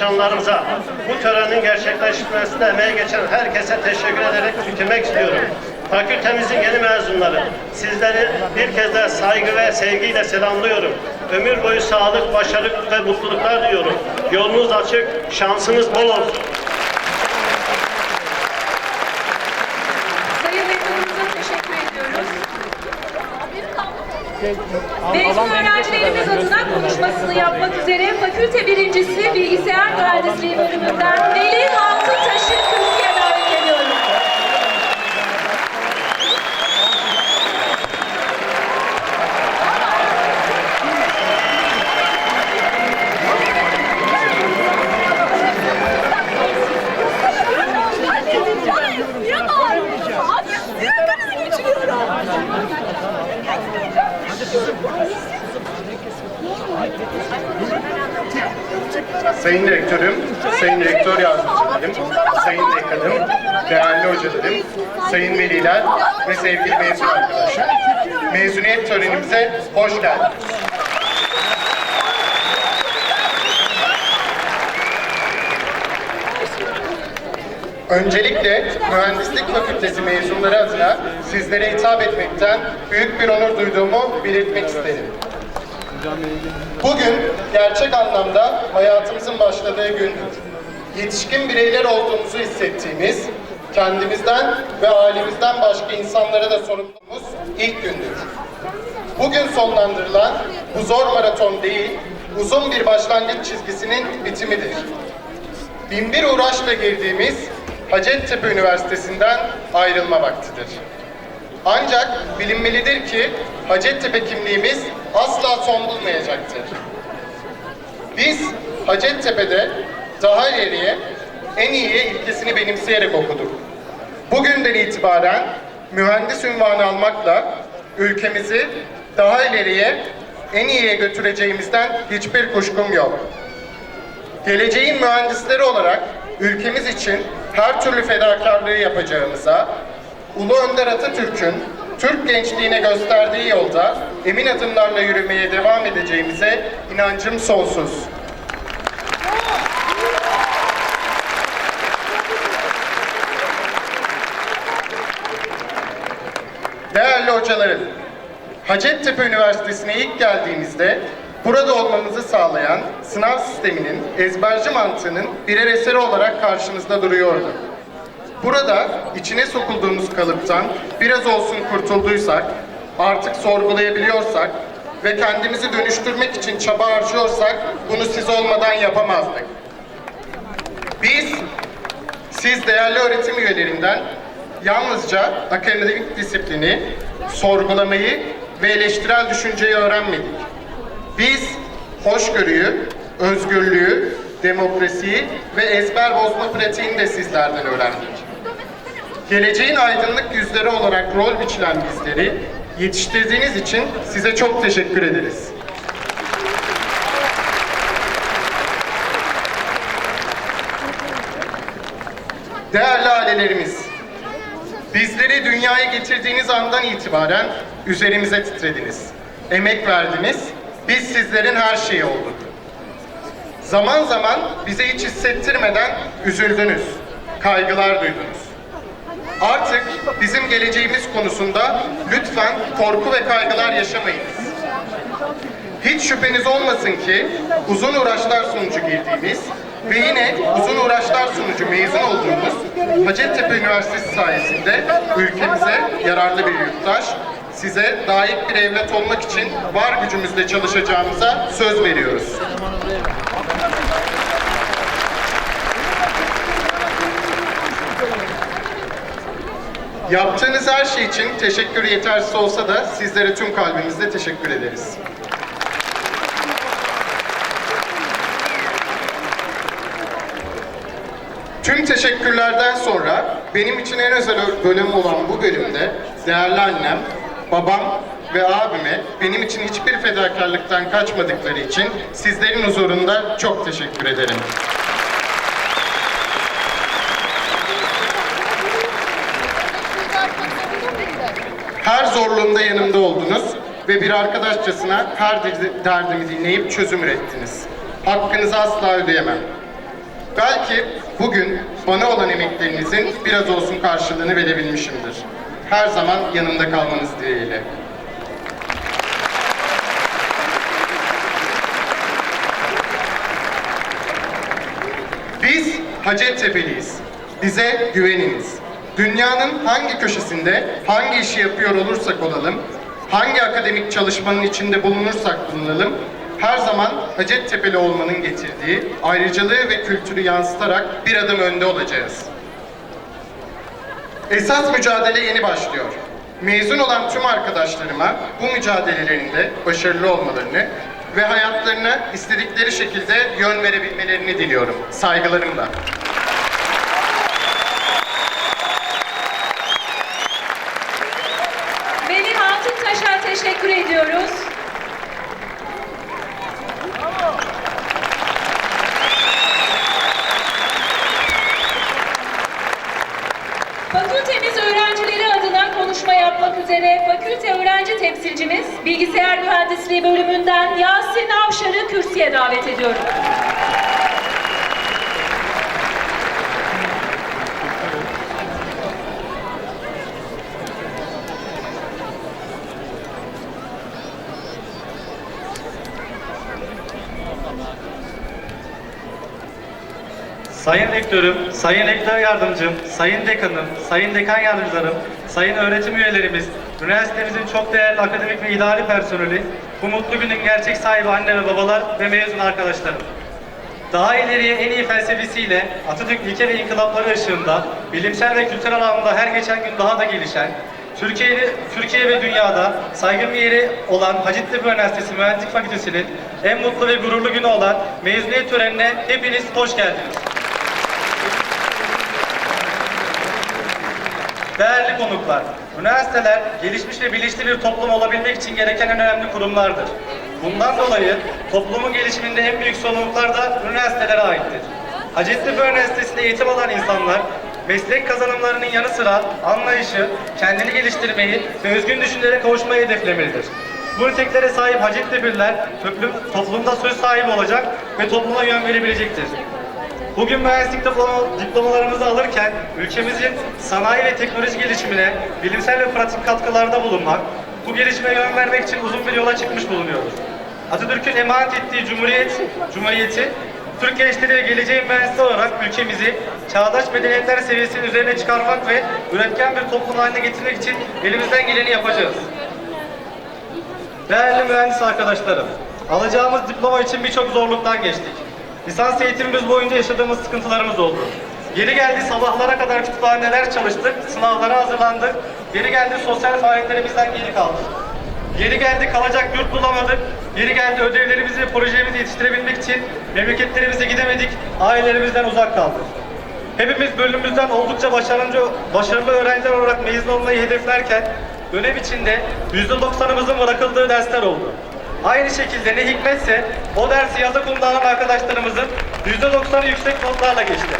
Çalışanlarımıza, bu törenin gerçekleşmesinde emeği geçen herkese teşekkür ederek bitirmek istiyorum. Fakültemizin yeni mezunları, sizleri bir kez daha saygı ve sevgiyle selamlıyorum. Ömür boyu sağlık, başarı ve mutluluklar diliyorum. Yolunuz açık, şansınız bol olsun. Sayın Rektörümüze teşekkür ediyoruz. Mezun öğrencilerimiz adına konuşmasını yapmak üzere fakülte birincisi bilgisayar mühendisliği bölümünden Veli Altıntaş'ı kürsüye davet ediyorum. Krizi geçiriyorum. Sayın Rektörüm, Sayın Rektör Yardımcılarım, Sayın Dekanım, değerli hocalarım, Sayın veliler ve sevgili mezun arkadaşım. Mezuniyet törenimize hoş geldiniz. Öncelikle Mühendislik Fakültesi mezunları adına sizlere hitap etmekten büyük bir onur duyduğumu belirtmek isterim. Bugün gerçek anlamda hayatımızın başladığı gündür. Yetişkin bireyler olduğumuzu hissettiğimiz, kendimizden ve ailemizden başka insanlara da sorumluluğumuz ilk gündür. Bugün sonlandırılan bu zor maraton değil, uzun bir başlangıç çizgisinin bitimidir. Binbir uğraşla girdiğimiz Hacettepe Üniversitesi'nden ayrılma vaktidir. Ancak bilinmelidir ki Hacettepe kimliğimiz asla son bulmayacaktır. Biz Hacettepe'de daha ileriye, en iyiye ilkesini benimseyerek okuduk. Bugünden itibaren mühendis unvanı almakla ülkemizi daha ileriye, en iyiye götüreceğimizden hiçbir kuşkum yok. Geleceğin mühendisleri olarak ülkemiz için her türlü fedakarlığı yapacağımıza, Ulu Önder Atatürk'ün Türk gençliğine gösterdiği yolda emin adımlarla yürümeye devam edeceğimize inancım sonsuz. Değerli hocalarım, Hacettepe Üniversitesi'ne ilk geldiğimizde burada olmamızı sağlayan sınav sisteminin ezberci mantığının birer eseri olarak karşınızda duruyordu. Burada içine sokulduğumuz kalıptan biraz olsun kurtulduysak, artık sorgulayabiliyorsak ve kendimizi dönüştürmek için çaba harcıyorsak bunu siz olmadan yapamazdık. Biz, siz değerli öğretim üyelerinden yalnızca akademik disiplini, sorgulamayı ve eleştirel düşünceyi öğrenmedik. Biz hoşgörüyü, özgürlüğü, demokrasiyi ve ezber bozma pratiğini de sizlerden öğrendik. Geleceğin aydınlık yüzleri olarak rol biçilen bizleri yetiştirdiğiniz için size çok teşekkür ederiz. Değerli ailelerimiz, bizleri dünyaya getirdiğiniz andan itibaren üzerimize titrediniz. Emek verdiniz, biz sizlerin her şeyi olduk. Zaman zaman bize hiç hissettirmeden üzüldünüz, kaygılar duydunuz. Artık bizim geleceğimiz konusunda lütfen korku ve kaygılar yaşamayınız. Hiç şüpheniz olmasın ki uzun uğraşlar sonucu girdiğimiz ve yine uzun uğraşlar sonucu mezun olduğumuz Hacettepe Üniversitesi sayesinde ülkemize yararlı bir yurttaş, size layık bir evlat olmak için var gücümüzle çalışacağımıza söz veriyoruz. Yaptığınız her şey için teşekkür yetersiz olsa da sizlere tüm kalbimizle teşekkür ederiz. Tüm teşekkürlerden sonra benim için en özel bölüm olan bu bölümde değerli annem, babam ve abime benim için hiçbir fedakarlıktan kaçmadıkları için sizlerin huzurunda çok teşekkür ederim. Her zorluğumda yanımda oldunuz ve bir arkadaşçasına her derdimi dinleyip çözüm ürettiniz. Hakkınızı asla ödeyemem. Belki bugün bana olan emeklerinizin biraz olsun karşılığını verebilmişimdir. Her zaman yanımda kalmanız dileğiyle. Biz Hacettepe'liyiz. Bize güveniniz. Dünyanın hangi köşesinde hangi işi yapıyor olursak olalım, hangi akademik çalışmanın içinde bulunursak bulunalım, her zaman Hacettepe'li olmanın getirdiği ayrıcalığı ve kültürü yansıtarak bir adım önde olacağız. Esas mücadele yeni başlıyor. Mezun olan tüm arkadaşlarıma bu mücadelelerinde başarılı olmalarını ve hayatlarına istedikleri şekilde yön verebilmelerini diliyorum. Saygılarımla. Melih Altuntaş'a teşekkür ediyoruz. Fakültemiz öğrencileri adına konuşma yapmak üzere fakülte öğrenci temsilcimiz Bilgisayar Mühendisliği bölümünden Yasin Avşar'ı kürsüye davet ediyorum. Sayın Rektörüm, Sayın Rektör Yardımcım, Sayın Dekanım, Sayın Dekan Yardımcılarım, Sayın öğretim üyelerimiz, üniversitemizin çok değerli akademik ve idari personeli, bu mutlu günün gerçek sahibi anne ve babalar ve mezun arkadaşlarım. Daha ileriye en iyi felsefesiyle Atatürk ilke ve inkılapları ışığında bilimsel ve kültürel anlamda her geçen gün daha da gelişen, Türkiye, Türkiye ve dünyada saygın bir yeri olan Hacettepe Üniversitesi Mühendislik Fakültesi'nin en mutlu ve gururlu günü olan mezuniyet törenine hepiniz hoş geldiniz. Değerli konuklar, üniversiteler gelişmiş ve bilinçli bir toplum olabilmek için gereken en önemli kurumlardır. Bundan dolayı toplumun gelişiminde en büyük sorumluluklar da üniversitelere aittir. Hacettepe Üniversitesi'nde eğitim alan insanlar, meslek kazanımlarının yanı sıra anlayışı, kendini geliştirmeyi ve özgün düşüncelere kavuşmayı hedeflemelidir. Bu niteliklere sahip Hacettepe'liler toplum, toplumda söz sahibi olacak ve topluma yön verebilecektir. Bugün mühendislik diploma- diplomalarımızı alırken ülkemizin sanayi ve teknoloji gelişimine bilimsel ve pratik katkılarda bulunmak, bu gelişime yön vermek için uzun bir yola çıkmış bulunuyoruz. Atatürk'ün emanet ettiği Cumhuriyet, Cumhuriyeti, Türk gençleri ve geleceğin mühendisi olarak ülkemizi çağdaş medeniyetler seviyesinin üzerine çıkarmak ve üretken bir toplum haline getirmek için elimizden geleni yapacağız. Değerli mühendis arkadaşlarım, alacağımız diploma için birçok zorluktan geçtik. Lisans eğitimimiz boyunca yaşadığımız sıkıntılarımız oldu. Yeri geldi sabahlara kadar kütüphaneler çalıştık, sınavlara hazırlandık. Yeri geldi sosyal faaliyetlerimizden geri kaldık. Yeri geldi kalacak yurt bulamadık. Yeri geldi ödevlerimizi ve projelerimizi yetiştirebilmek için memleketlerimize gidemedik, ailelerimizden uzak kaldık. Hepimiz bölümümüzden oldukça başarılı, başarılı öğrenciler olarak mezun olmayı hedeflerken dönem içinde %90'ımızın bırakıldığı dersler oldu. Aynı şekilde ne hikmetse o dersi yazı kullanan arkadaşlarımızın %90'ı yüksek notlarla geçti.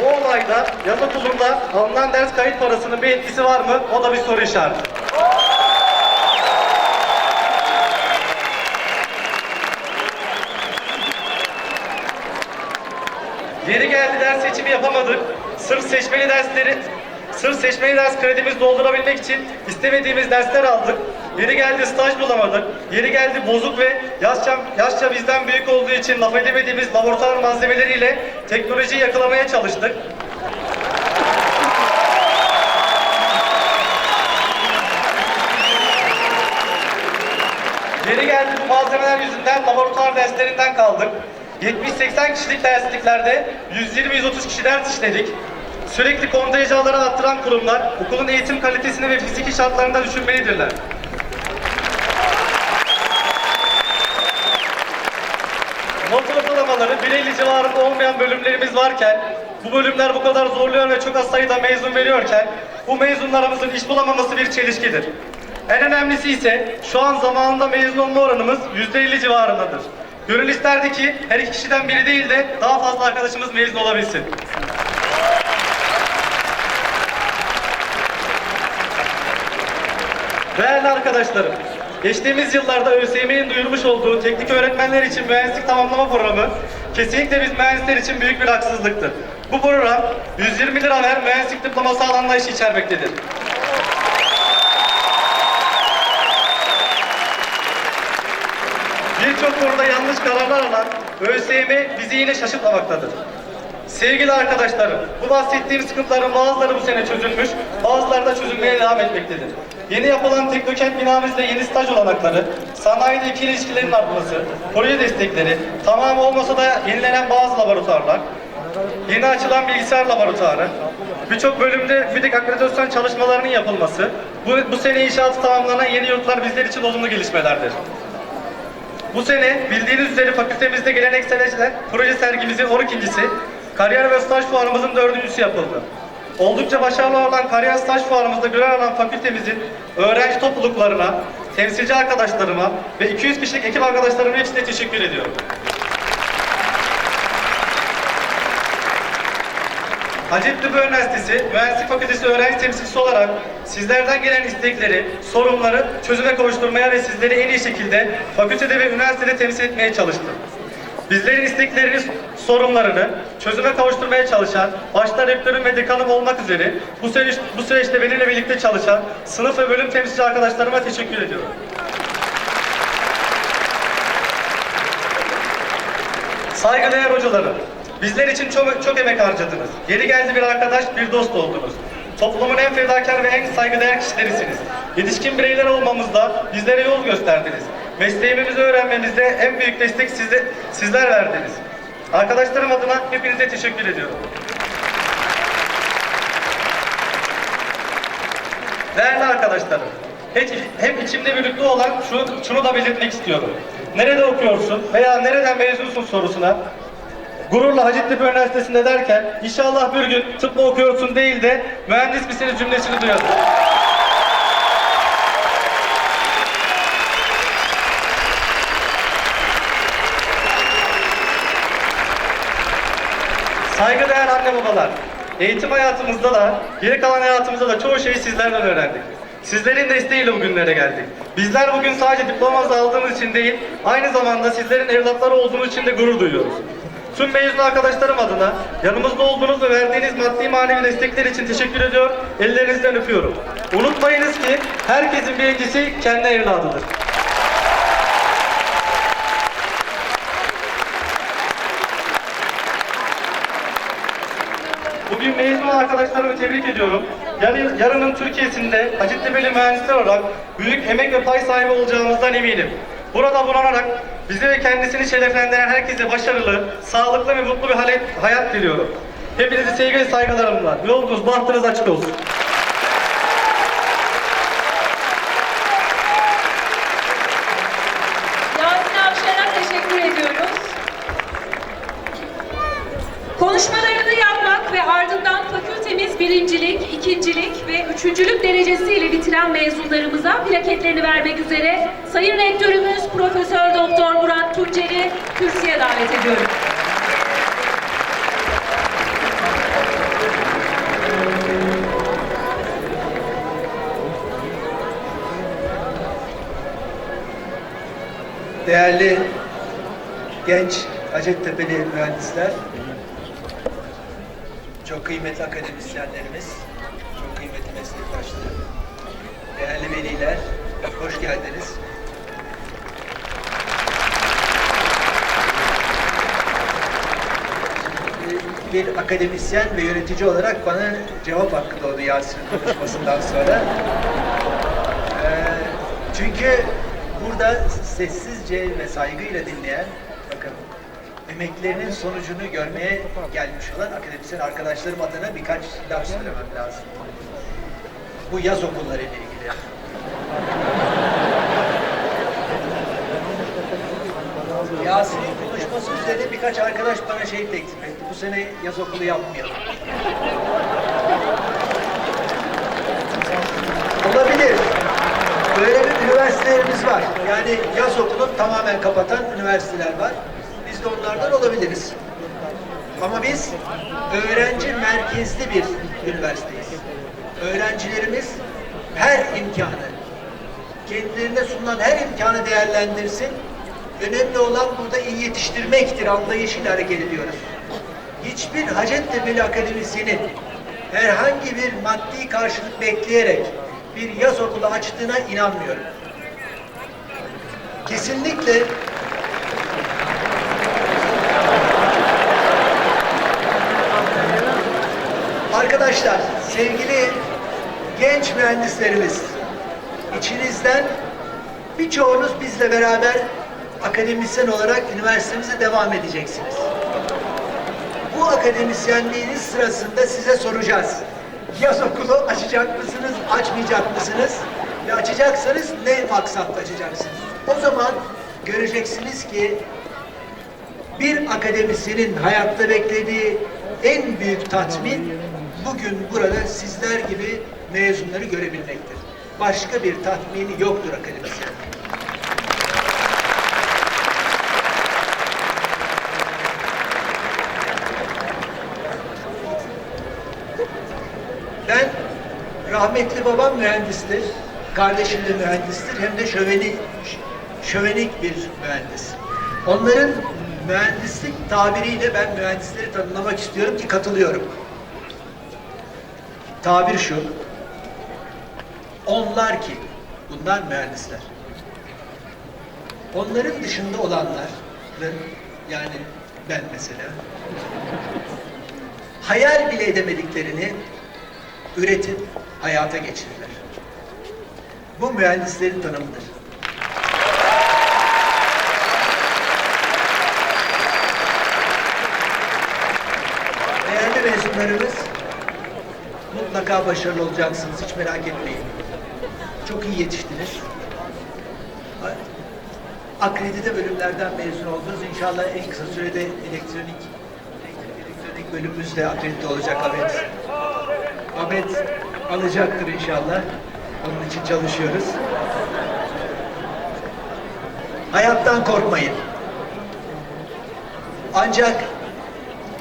Bu olayda yaz okulunda alınan ders kayıt parasının bir etkisi var mı? O da bir soru işareti. Yeri geldi ders seçimi yapamadık. Sırf seçmeli dersleri Sırf seçmeli ders kredimizi doldurabilmek için istemediğimiz dersler aldık. Yeri geldi staj bulamadık. Yeri geldi bozuk ve yaşça, yaşça bizden büyük olduğu için laf edemediğimiz laboratuvar malzemeleriyle teknolojiyi yakalamaya çalıştık. Yeri geldi bu malzemeler yüzünden laboratuvar derslerinden kaldık. 70-80 kişilik dersliklerde 120-130 kişi ders işledik. Sürekli kontenjanları arttıran kurumlar okulun eğitim kalitesini ve fiziki şartlarını düşünmelidirler. Not ortalamaları 1.50 civarında olmayan bölümlerimiz varken, bu bölümler bu kadar zorluyor ve çok az sayıda mezun veriyorken, bu mezunlarımızın iş bulamaması bir çelişkidir. En önemlisi ise şu an zamanında mezun olma oranımız %50 civarındadır. Gönül isterdi ki her iki kişiden biri değil de daha fazla arkadaşımız mezun olabilsin. Değerli arkadaşlarım, geçtiğimiz yıllarda ÖSYM'nin duyurmuş olduğu teknik öğretmenler için mühendislik tamamlama programı kesinlikle biz mühendisler için büyük bir haksızlıktır. Bu program 120 lira ver mühendislik diploması anlayışı içermektedir. Birçok konuda yanlış kararlar alan ÖSYM bizi yine şaşırtmamaktadır. Sevgili arkadaşlarım, bu bahsettiğim sıkıntıların bazıları bu sene çözülmüş, bazıları da çözülmeye devam etmektedir. Yeni yapılan Teknokent binamızda yeni staj olanakları, sanayide ikili ilişkilerin artması, proje destekleri, tamamı olmasa da yenilenen bazı laboratuvarlar, yeni açılan bilgisayar laboratuvarı, birçok bölümde müzik akreditasyon çalışmalarının yapılması, bu, bu sene inşaatı tamamlanan yeni yurtlar bizler için olumlu gelişmelerdir. Bu sene bildiğiniz üzere fakültemizde geleneksel eşler proje sergimizin 12.si, kariyer ve staj fuarımızın 4.sü yapıldı. Oldukça başarılı olan kariyer staj fuarımızda görev alan fakültemizin öğrenci topluluklarına, temsilci arkadaşlarıma ve 200 kişilik ekip arkadaşlarıma hepsine teşekkür ediyorum. Hacettepe Üniversitesi Mühendislik Fakültesi öğrenci temsilcisi olarak sizlerden gelen istekleri, sorunları çözüme kavuşturmaya ve sizleri en iyi şekilde fakültede ve üniversitede temsil etmeye çalıştım. Bizlerin isteklerini, sorunlarını çözüme kavuşturmaya çalışan, başta rektörüm ve dekanım olmak üzere bu, süreç, bu süreçte benimle birlikte çalışan sınıf ve bölüm temsilci arkadaşlarıma teşekkür ediyorum. Saygıdeğer hocalarım, bizler için çok, çok emek harcadınız. Yeri geldi bir arkadaş, bir dost oldunuz. Toplumun en fedakar ve en saygıdeğer kişilerisiniz. Yetişkin bireyler olmamızda bizlere yol gösterdiniz. Mesleğimizi öğrenmemizde en büyük destek sizde, sizler verdiniz. Arkadaşlarım adına hepinize teşekkür ediyorum. Değerli arkadaşlarım, hep, hep içimde birlikte olan şu, şunu da belirtmek istiyorum. Nerede okuyorsun veya nereden mezunsun sorusuna gururla Hacettepe Üniversitesi'nde derken inşallah bir gün tıp okuyorsun değil de mühendis misiniz cümlesini duyalım. Saygıdeğer anne babalar, eğitim hayatımızda da, geri kalan hayatımızda da çoğu şeyi sizlerden öğrendik. Sizlerin desteğiyle bugünlere geldik. Bizler bugün sadece diplomamızı aldığımız için değil, aynı zamanda sizlerin evlatları olduğunuz için de gurur duyuyoruz. Tüm mezun arkadaşlarım adına yanımızda olduğunuz ve verdiğiniz maddi manevi destekler için teşekkür ediyor, ellerinizden öpüyorum. Unutmayınız ki herkesin birincisi kendi evladıdır. Bugün mezun arkadaşlarımı tebrik ediyorum. Yarın, yarının Türkiye'sinde Hacettepe'li mühendisler olarak büyük emek ve pay sahibi olacağımızdan eminim. Burada bulunarak bizi ve kendisini şereflendiren herkese başarılı, sağlıklı ve mutlu bir hayat, diliyorum. Hepinizi sevgi ve saygılarımla. Yolunuz, bahtınız açık olsun. Yasin Avşar'a teşekkür ediyoruz. Konuşmalarını yapmak ve ardından fakültemiz birincilik, ikincilik ve üçüncülük derecesiyle bitiren mezunlarımıza plaketlerini vermek üzere Sayın Rektörümüz Profesör Doktor Murat Tuncer'i kürsüye davet ediyorum. Değerli genç Hacettepe'li mühendisler, çok kıymetli akademisyenlerimiz, çok kıymetli meslektaşlarım, değerli veliler, hoş geldiniz. Bir akademisyen ve yönetici olarak bana cevap hakkı doğdu Yasin'in konuşmasından sonra. Ee, çünkü burada sessizce ve saygıyla dinleyen, bakın emeklerinin sonucunu görmeye gelmiş olan akademisyen arkadaşlarım adına birkaç laf söylemem lazım. Bu yaz okulları ile ilgili. Yasin'in konuşması üzerine birkaç arkadaş bana şey teklif etti. Bu sene yaz okulu yapmayalım. Olabilir. Böyle bir üniversitelerimiz var. Yani yaz okulunu tamamen kapatan üniversiteler var. De onlardan olabiliriz. Ama biz öğrenci merkezli bir üniversiteyiz. Öğrencilerimiz her imkanı kendilerine sunulan her imkanı değerlendirsin. Önemli olan burada iyi yetiştirmektir anlayışıyla hareket ediyoruz. Hiçbir Hacettepe'li akademisyenin herhangi bir maddi karşılık bekleyerek bir yaz okulu açtığına inanmıyorum. Kesinlikle Arkadaşlar, sevgili genç mühendislerimiz, içinizden birçoğunuz bizle beraber akademisyen olarak üniversitemize devam edeceksiniz. Bu akademisyenliğiniz sırasında size soracağız. Yaz okulu açacak mısınız, açmayacak mısınız? Ve açacaksanız ne maksatla açacaksınız? O zaman göreceksiniz ki bir akademisyenin hayatta beklediği en büyük tatmin bugün burada sizler gibi mezunları görebilmektir. Başka bir tatmini yoktur akademisyen. Ben rahmetli babam mühendistir, kardeşim de mühendistir, hem de şöveni, şövenik bir mühendis. Onların mühendislik tabiriyle ben mühendisleri tanımlamak istiyorum ki katılıyorum. Tabir şu, onlar ki, bunlar mühendisler. Onların dışında olanların, yani ben mesela, hayal bile edemediklerini üretip hayata geçirirler. Bu mühendislerin tanımıdır. Değerli mezunlarımız mutlaka başarılı olacaksınız. Hiç merak etmeyin. Çok iyi yetiştiniz. Akredite bölümlerden mezun oldunuz. İnşallah en kısa sürede elektronik elektronik bölümümüz akredite olacak Ahmet. Ahmet alacaktır inşallah. Onun için çalışıyoruz. Hayattan korkmayın. Ancak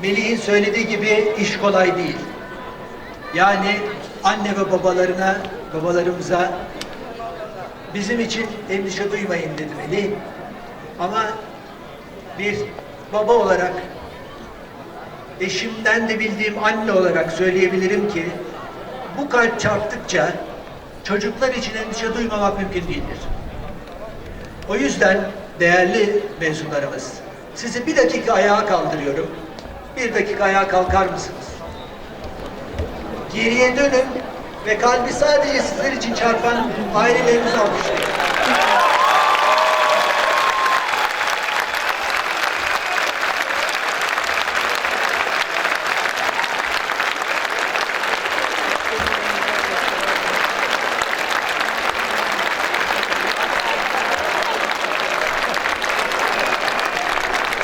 Melih'in söylediği gibi iş kolay değil. Yani anne ve babalarına, babalarımıza bizim için endişe duymayın dedi Melih. Ama bir baba olarak eşimden de bildiğim anne olarak söyleyebilirim ki bu kalp çarptıkça çocuklar için endişe duymamak mümkün değildir. O yüzden değerli mezunlarımız sizi bir dakika ayağa kaldırıyorum. Bir dakika ayağa kalkar mısınız? Geriye dönün ve kalbi sadece sizler için çarpan ailelerinizi alkışlayın.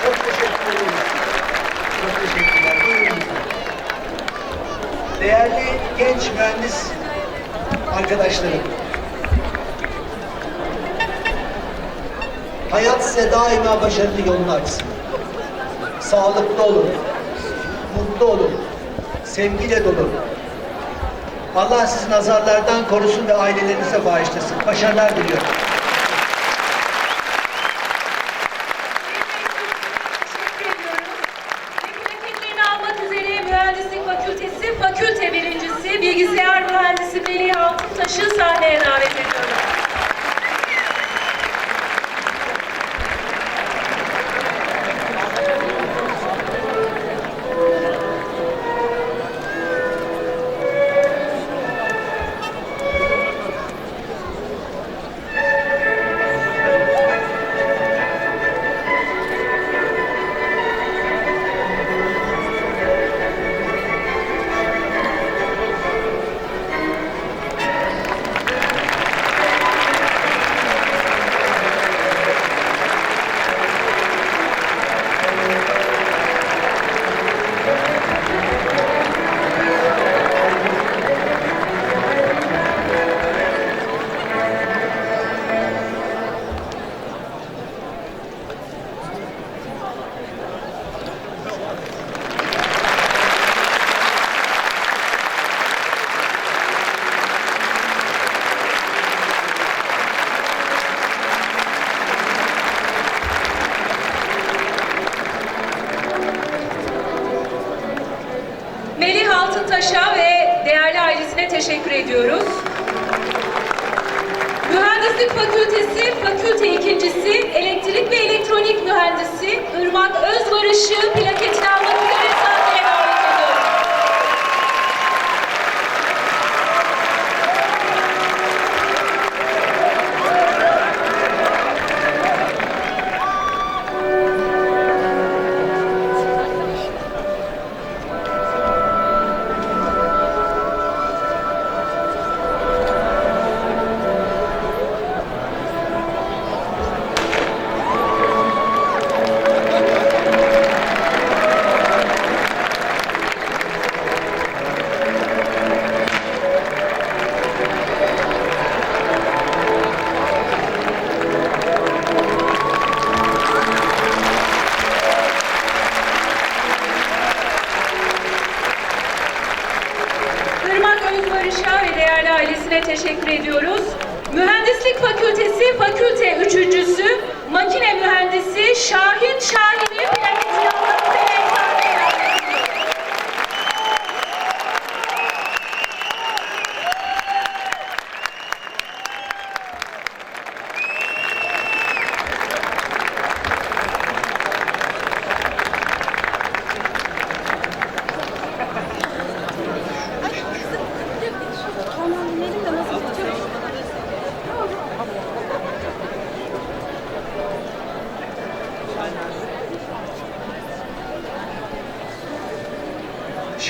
Çok teşekkür ederim. Çok teşekkürler. Buyurun. Değerli genç mühendis arkadaşlarım. Hayat size daima başarılı yolunu açsın. Sağlıklı olun, mutlu olun, sevgiyle dolun. Allah sizi nazarlardan korusun ve ailelerinize bağışlasın. Başarılar diliyorum.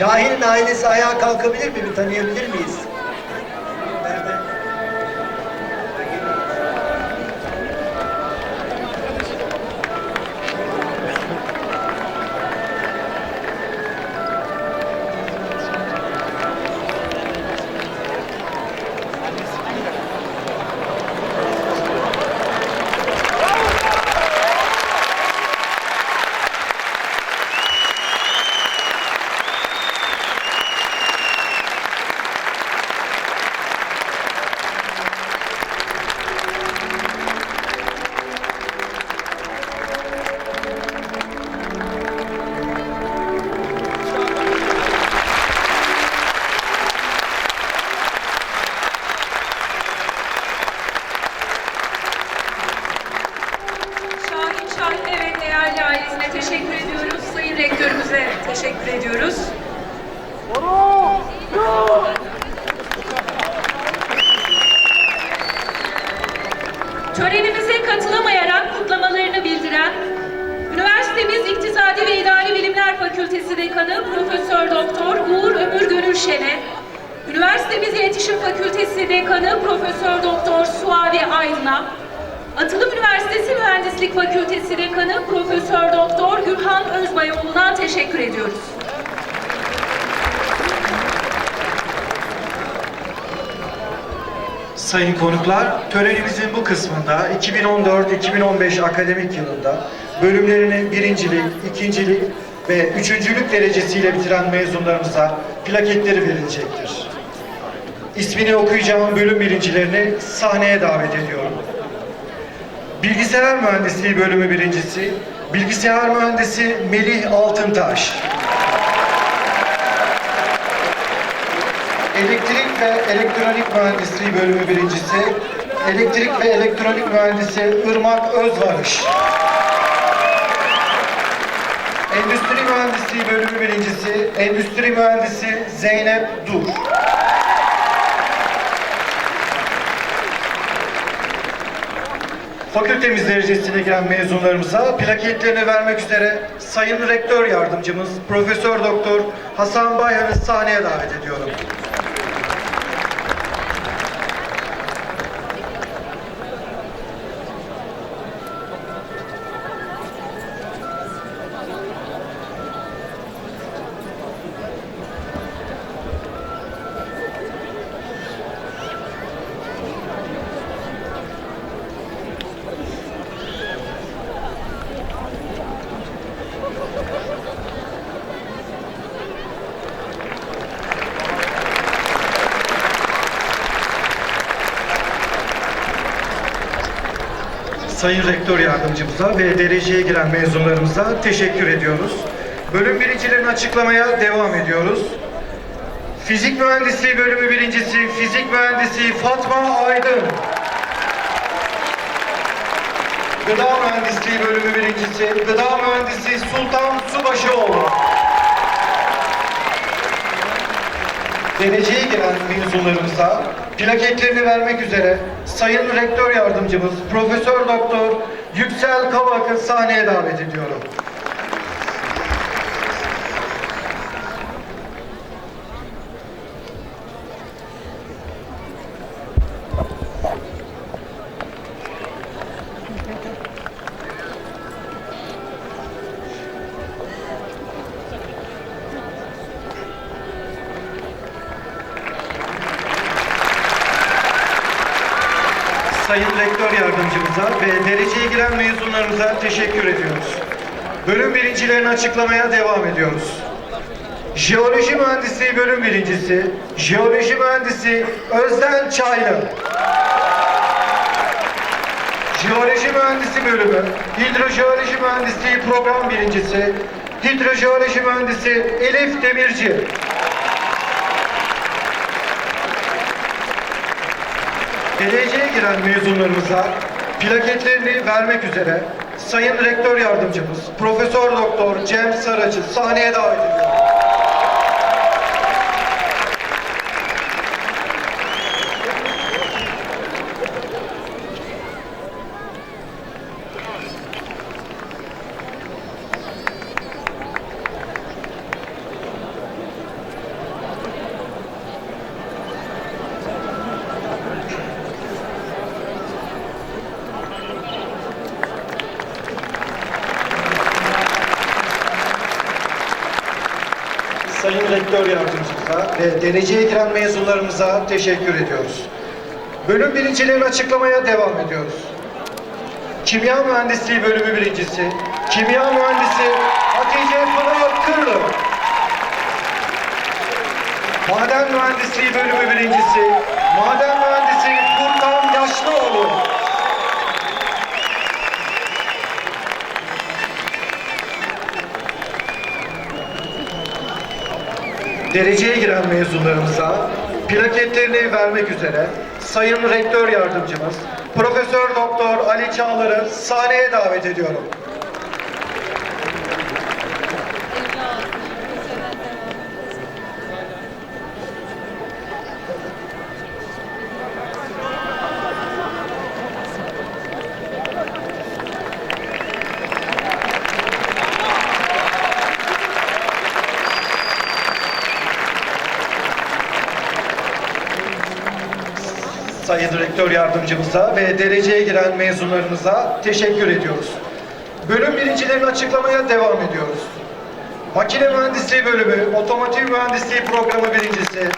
Şahin'in ailesi ayağa kalkabilir mi? Bir tanıyabilir miyiz? Üniversitemiz İletişim Fakültesi Dekanı Profesör Doktor Suavi Aydın'a, Atılım Üniversitesi Mühendislik Fakültesi Dekanı Profesör Doktor Gürhan Özbayoğlu'na teşekkür ediyoruz. Sayın konuklar, törenimizin bu kısmında 2014-2015 akademik yılında bölümlerini birincilik, ikincilik ve üçüncülük derecesiyle bitiren mezunlarımıza plaketleri verilecektir. İsmini okuyacağım bölüm birincilerini sahneye davet ediyorum. Bilgisayar Mühendisliği bölümü birincisi, Bilgisayar Mühendisi Melih Altıntaş. Elektrik ve Elektronik Mühendisliği bölümü birincisi, Elektrik ve Elektronik Mühendisi Irmak Özvarış. Endüstri Mühendisliği bölümü birincisi, Endüstri Mühendisi Zeynep Dur. Fakültemiz derecesine giren mezunlarımıza plaketlerini vermek üzere Sayın Rektör Yardımcımız Profesör Doktor Hasan Bayhan'ı sahneye davet ediyorum. Sayın Rektör Yardımcımıza ve dereceye giren mezunlarımıza teşekkür ediyoruz. Bölüm birincilerini açıklamaya devam ediyoruz. Fizik Mühendisliği bölümü birincisi Fizik Mühendisi Fatma Aydın. Gıda Mühendisliği bölümü birincisi Gıda Mühendisi Sultan Subaşıoğlu. Dereceye giren mezunlarımıza plaketlerini vermek üzere Sayın Rektör Yardımcımız Profesör Doktor Yüksel Kavak'ı sahneye davet ediyorum. Sayın Rektör Yardımcımıza ve dereceye giren mezunlarımıza teşekkür ediyoruz. Bölüm birincilerini açıklamaya devam ediyoruz. Jeoloji Mühendisliği bölüm birincisi, Jeoloji Mühendisi Özden Çaylı. Jeoloji Mühendisi bölümü, Hidrojeoloji Mühendisliği program birincisi, Hidrojeoloji Mühendisi Elif Demirci. Dereceye giren mezunlarımıza plaketlerini vermek üzere Sayın Rektör Yardımcımız Profesör Doktor Cem Saracı sahneye davet ediyorum. Sayın Rektör Yardımcımıza ve dereceye giren mezunlarımıza teşekkür ediyoruz. Bölüm birincilerini açıklamaya devam ediyoruz. Kimya Mühendisliği bölümü birincisi, Kimya Mühendisi Hatice Pınar Kırlı. Maden Mühendisliği bölümü birincisi, Maden Mühendisi Furkan Yaşlıoğlu. Dereceye giren mezunlarımıza plaketlerini vermek üzere Sayın Rektör Yardımcımız Profesör Doktor Ali Çağlar'ı sahneye davet ediyorum. Sayın Rektör Yardımcımıza ve dereceye giren mezunlarımıza teşekkür ediyoruz. Bölüm birincilerini açıklamaya devam ediyoruz. Makine Mühendisliği bölümü, Otomotiv Mühendisliği programı birincisi,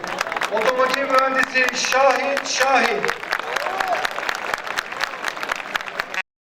Otomotiv Mühendisi Şahin Şahin,